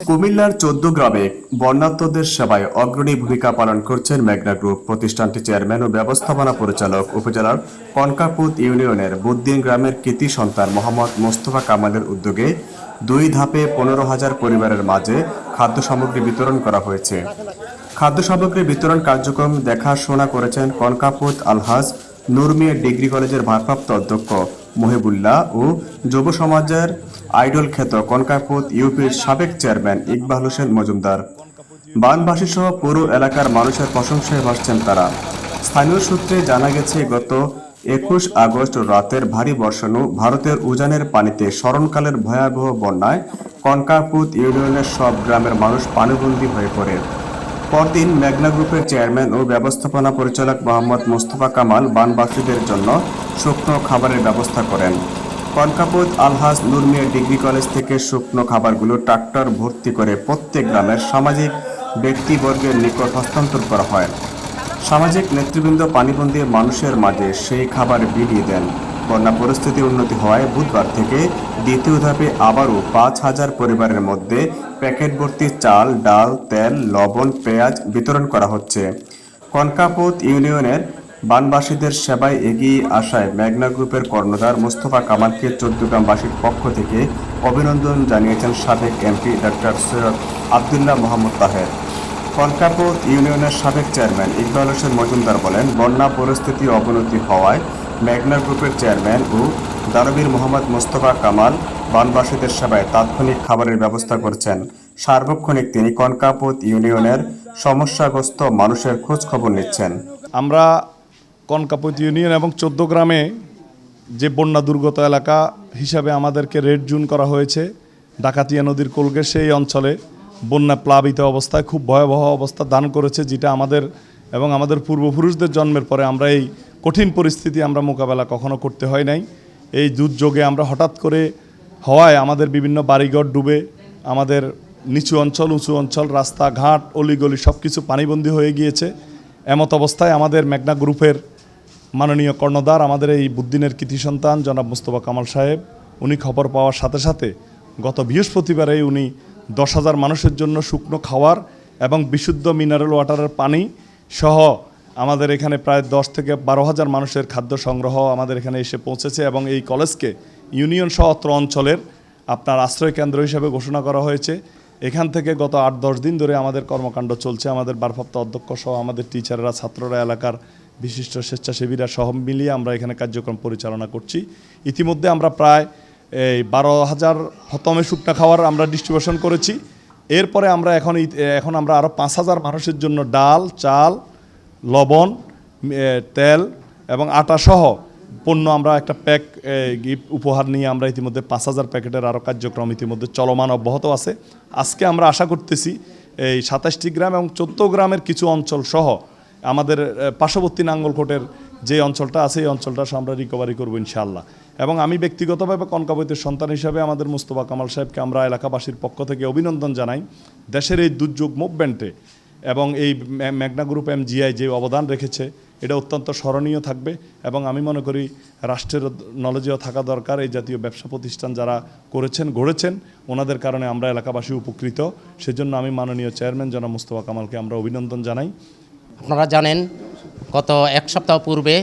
কুমিল্লার চোদ্দ গ্রামে বন্যাত্মদের সেবায় অগ্রণী ভূমিকা পালন করছেন মেঘনা গ্রুপ। প্রতিষ্ঠানটি চেয়ারম্যান ও ব্যবস্থাপনা পরিচালক উপজেলার কনকাপুত ইউনিয়নের বুদ্দিন গ্রামের কৃতি সন্তান মোহাম্মদ মোস্তফা কামালের উদ্যোগে দুই ধাপে পনেরো হাজার পরিবারের মাঝে খাদ্য সামগ্রী বিতরণ করা হয়েছে। খাদ্য সামগ্রী বিতরণ কার্যক্রম দেখাশোনা করেছেন কনকাপুত আলহাজ নুরমিয়া ডিগ্রি কলেজের ভারপ্রাপ্ত অধ্যক্ষ মহিবুল্লাহ ও যুব সমাজের আইডল খ্যাত কনকাপুত ইউপির সাবেক চেয়ারম্যান ইকবাল হোসেন মজুমদার। বানবাসী সহ পুরো এলাকার মানুষের প্রশংসায় ভাসছেন তারা। স্থানীয় সূত্রে জানা গেছে, গত একুশ আগস্ট রাতের ভারী বর্ষণও ভারতের উজানের পানিতে স্মরণকালের ভয়াবহ বন্যায় কনকাপুত ইউনিয়নের সব গ্রামের মানুষ পানিবন্দী হয়ে পড়ে। পরদিন মেঘনা গ্রুপের চেয়ারম্যান ও ব্যবস্থাপনা পরিচালক মোহাম্মদ মোস্তফা কামাল বানবাসীদের জন্য শুকনো খাবারের ব্যবস্থা করেন। কনকাপুত আলহাজ নুরমিয়া ডিগ্রি কলেজ থেকে শুকনো খাবারগুলো ট্রাক্টর ভর্তি করে প্রত্যেক গ্রামের সামাজিক ব্যক্তিবর্গের নিকট হস্তান্তর করা হয়। সামাজিক নেতৃবৃন্দ পানিবন্দী মানুষের মাঝে সেই খাবার বিলিয়ে দেন। বন্যা পরিস্থিতি উন্নতি হওয়ায় বুধবার থেকে দ্বিতীয় ধাপে আবারও পাঁচ হাজার পরিবারের মধ্যে প্যাকেট ভর্তি চাল, ডাল, তেল, লবণ, পেঁয়াজ বিতরণ করা হচ্ছে। কনকাপুত ইউনিয়নের বানবাসীদের সেবায় এগিয়ে আসায় মেঘনা গ্রুপের কর্ণধার মোস্তফা কামালকে চৌদ্দগ্রামবাসীর পক্ষ থেকে অভিনন্দন জানিয়েছেন সাবেক এমপি ডক্টর সৈয়দ আবদুল্লাহ মোহাম্মদ তাহের। কনকাপুর ইউনিয়নের সাবেক চেয়ারম্যান ইকবাল হোসেন মজুমদার বলেন, বন্যা পরিস্থিতি অবনতি হওয়ায় মেঘনা গ্রুপের চেয়ারম্যান ও দানবীর মোহাম্মদ মোস্তফা কামাল বানবাসীদের সেবায় তাৎক্ষণিক খাবারের ব্যবস্থা করছেন। সার্বক্ষণিক তিনি কনকাপুত ইউনিয়নের সমস্যাগ্রস্ত মানুষের খোঁজ খবর নিচ্ছেন। আমরা কনকাপত ইউনিয়ন এবং চোদ্দ গ্রামে যে বন্যা দুর্গত এলাকা হিসাবে আমাদেরকে রেড জুন করা হয়েছে, ডাকাতিয়া নদীর কোলগে সেই অঞ্চলে বন্যা প্লাবিত অবস্থায় খুব ভয়াবহ অবস্থা দান করেছে, যেটা আমাদের এবং আমাদের পূর্বপুরুষদের জন্মের পরে আমরা এই কঠিন পরিস্থিতি আমরা মোকাবেলা কখনো করতে হয় নাই। এই দুর্যোগে আমরা হঠাৎ করে হওয়ায় আমাদের বিভিন্ন বাড়িঘর ডুবে, আমাদের নিচু অঞ্চল, উঁচু অঞ্চল, রাস্তাঘাট, অলিগলি সব কিছু পানিবন্দী হয়ে গিয়েছে। এমত অবস্থায় আমাদের মেঘনা গ্রুপের মাননীয় কর্ণধার, আমাদের এই বুদ্দিনের কৃতি সন্তান জনাব মুস্তফা কামাল সাহেব, উনি খবর পাওয়ার সাথে সাথে গত বৃহস্পতিবারে উনি দশ হাজার মানুষের জন্য শুকনো খাওয়ার এবং বিশুদ্ধ মিনারেল ওয়াটারের পানি সহ আমাদের এখানে প্রায় দশ থেকে বারো হাজার মানুষের খাদ্য সংগ্রহ আমাদের এখানে এসে পৌঁছেছে এবং এই কলেজকে ইউনিয়ন সহ অত্র অঞ্চলের আপনার আশ্রয় কেন্দ্র হিসেবে ঘোষণা করা হয়েছে। এখান থেকে গত আট, দশ দিন ধরে আমাদের কর্মকাণ্ড চলছে। আমাদের ভারপ্রাপ্ত অধ্যক্ষ সহ আমাদের টিচাররা, ছাত্ররা, এলাকার বিশিষ্ট স্বেচ্ছাসেবীরা সহ মিলিয়ে আমরা এখানে কার্যক্রম পরিচালনা করছি। ইতিমধ্যে আমরা প্রায় এই বারো হাজার হতমে শুকনা খাওয়ার আমরা ডিস্ট্রিবিউশন করেছি। এরপরে আমরা এখন এখন আমরা আরও পাঁচ হাজার মানুষের জন্য ডাল, চাল লবণ তেল এবং আটা সহ পণ্য আমরা একটা প্যাক গিফট উপহার নিয়ে আমরা ইতিমধ্যে পাঁচ হাজার প্যাকেটের আরও কার্যক্রম ইতিমধ্যে চলমান অব্যাহত আছে। আজকে আমরা আশা করতেছি এই সাতাশটি গ্রাম এবং চোদ্দ গ্রামের কিছু অঞ্চল সহ আমাদের পার্শ্ববর্তী নাঙ্গলকোটের যে অঞ্চলটা আছে, এই অঞ্চলটা আমরা রিকভারি করব ইনশাআল্লাহ। এবং আমি ব্যক্তিগতভাবে কনকাবৈতের সন্তান হিসাবে আমাদের মুস্তফা কামাল সাহেবকে আমরা এলাকাবাসীর পক্ষ থেকে অভিনন্দন জানাই। দেশের এই দুর্যোগ মুভমেন্টে এবং এই মেঘনা গ্রুপ এমজিআই যে অবদান রেখেছে, এটা অত্যন্ত স্মরণীয় থাকবে এবং আমি মনে করি রাষ্ট্রের নলেজেও থাকা দরকার। এই জাতীয় ব্যবসা প্রতিষ্ঠান যারা করেছেন, গড়েছেন, ওনাদের কারণে আমরা এলাকাবাসী উপকৃত। সেজন্য আমি মাননীয় চেয়ারম্যান জনাব মুস্তফা কামালকে আমরা অভিনন্দন জানাই। আপনারা জানেন, গত এক সপ্তাহ পূর্বে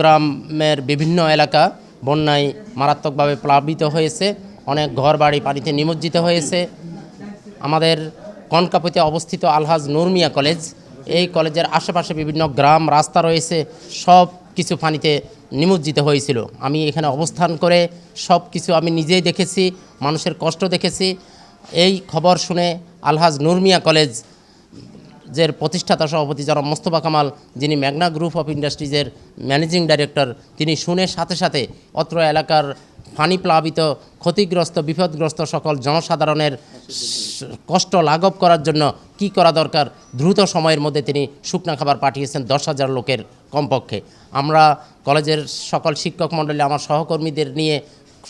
গ্রামের বিভিন্ন এলাকা বন্যায় মারাত্মকভাবে প্লাবিত হয়েছে। অনেক ঘর বাড়ি পানিতে নিমজ্জিত হয়েছে। আমাদের কনকাপতিতে অবস্থিত আলহাজ নুরমিয়া কলেজ। এই কলেজের আশেপাশে বিভিন্ন গ্রাম, রাস্তা রয়েছে, সব কিছু পানিতে নিমজ্জিত হয়েছিল। আমি এখানে অবস্থান করে সব কিছু আমি নিজেই দেখেছি, মানুষের কষ্ট দেখেছি। এই খবর শুনে আলহাজ নুরমিয়া কলেজ জের প্রতিষ্ঠাতা সভাপতি যারা মোস্তফা কামাল, যিনি ম্যাগনা গ্রুপ অফ ইন্ডাস্ট্রিজের ম্যানেজিং ডাইরেক্টর, তিনি শুনে সাথে সাথে অত্র এলাকার পানি প্লাবিত, ক্ষতিগ্রস্ত, বিপদগ্রস্ত সকল জনসাধারণের কষ্ট লাঘব করার জন্য কি করা দরকার? দ্রুত সময়ের মধ্যে তিনি শুকনা খাবার পাঠিয়েছেন দশ হাজার লোকের কমপক্ষে। আমরা কলেজের সকল শিক্ষক মণ্ডলী, আমার সহকর্মীদের নিয়ে,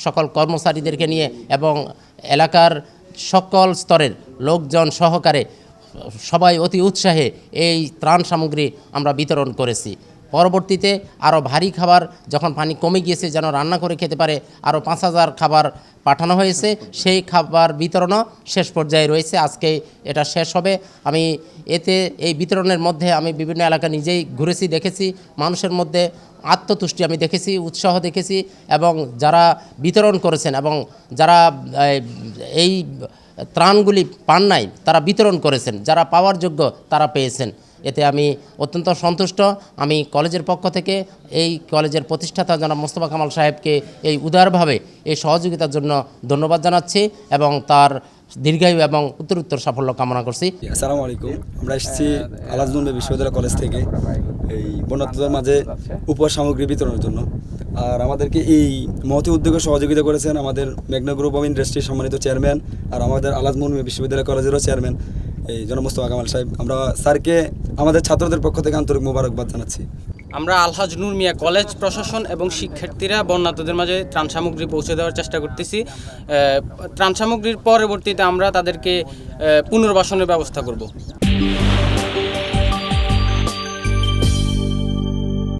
সকল কর্মচারীদেরকে নিয়ে এবং এলাকার সকল স্তরের লোকজন সহকারে সবাই অতি উৎসাহে এই ত্রাণ সামগ্রী আমরা বিতরণ করেছি। পরবর্তীতে আরও ভারী খাবার যখন পানি কমে গিয়েছে যেন রান্না করে খেতে পারে আরও পাঁচ হাজার খাবার পাঠানো হয়েছে সেই খাবার বিতরণও শেষ পর্যায়ে রয়েছে। আজকে এটা শেষ হবে। আমি এতে এই বিতরণের মধ্যে আমি বিভিন্ন এলাকা নিজেই ঘুরেছি দেখেছি। মানুষের মধ্যে আত্মতুষ্টি আমি দেখেছি উৎসাহ দেখেছি এবং যারা বিতরণ করেছেন এবং যারা এই, ত্রাণগুলি পান নাই তারা বিতরণ করেছেন। যারা পাওয়ার যোগ্য তারা পেয়েছেন। এতে আমি অত্যন্ত সন্তুষ্ট। আমি কলেজের পক্ষ থেকে এই কলেজের প্রতিষ্ঠাতা জনাব মোস্তফা কামাল সাহেবকে এই উদারভাবে এই সহযোগিতার জন্য ধন্যবাদ জানাচ্ছি এবং তার দীর্ঘায়ু এবং উত্তরোত্তর সাফল্য কামনা করছি। আসসালামু আলাইকুম। আমরা এসেছি আলাজনুল্লাহ বিশ্ববিদ্যালয় কলেজ থেকে এই বন্যার্থদের মাঝে উপহার সামগ্রী বিতরণের জন্য। আর আমাদেরকে এই মহতি উদ্যোগে সহযোগিতা করেছেন আমাদের মেঘনা গ্রুপ অফ ইন্ডাস্ট্রির সম্মানিত চেয়ারম্যান আর আমাদের আলাজমুন বিশ্ববিদ্যালয় কলেজেরও চেয়ারম্যান এই জন মোস্তফা কামাল সাহেব, আমরা স্যারকে, আমাদের ছাত্রদের পক্ষ থেকে আন্তরিক মোবারকবাদ জানাচ্ছি। আমরা আলহাজ নুর মিয়া কলেজ প্রশাসন এবং শিক্ষার্থীরা বন্যাতদের মাঝে ত্রাণ সামগ্রী পৌঁছে দেওয়ার চেষ্টা করতেছি। ত্রাণ সামগ্রীর পরবর্তীতে আমরা তাদেরকে পুনর্বাসনের ব্যবস্থা করব।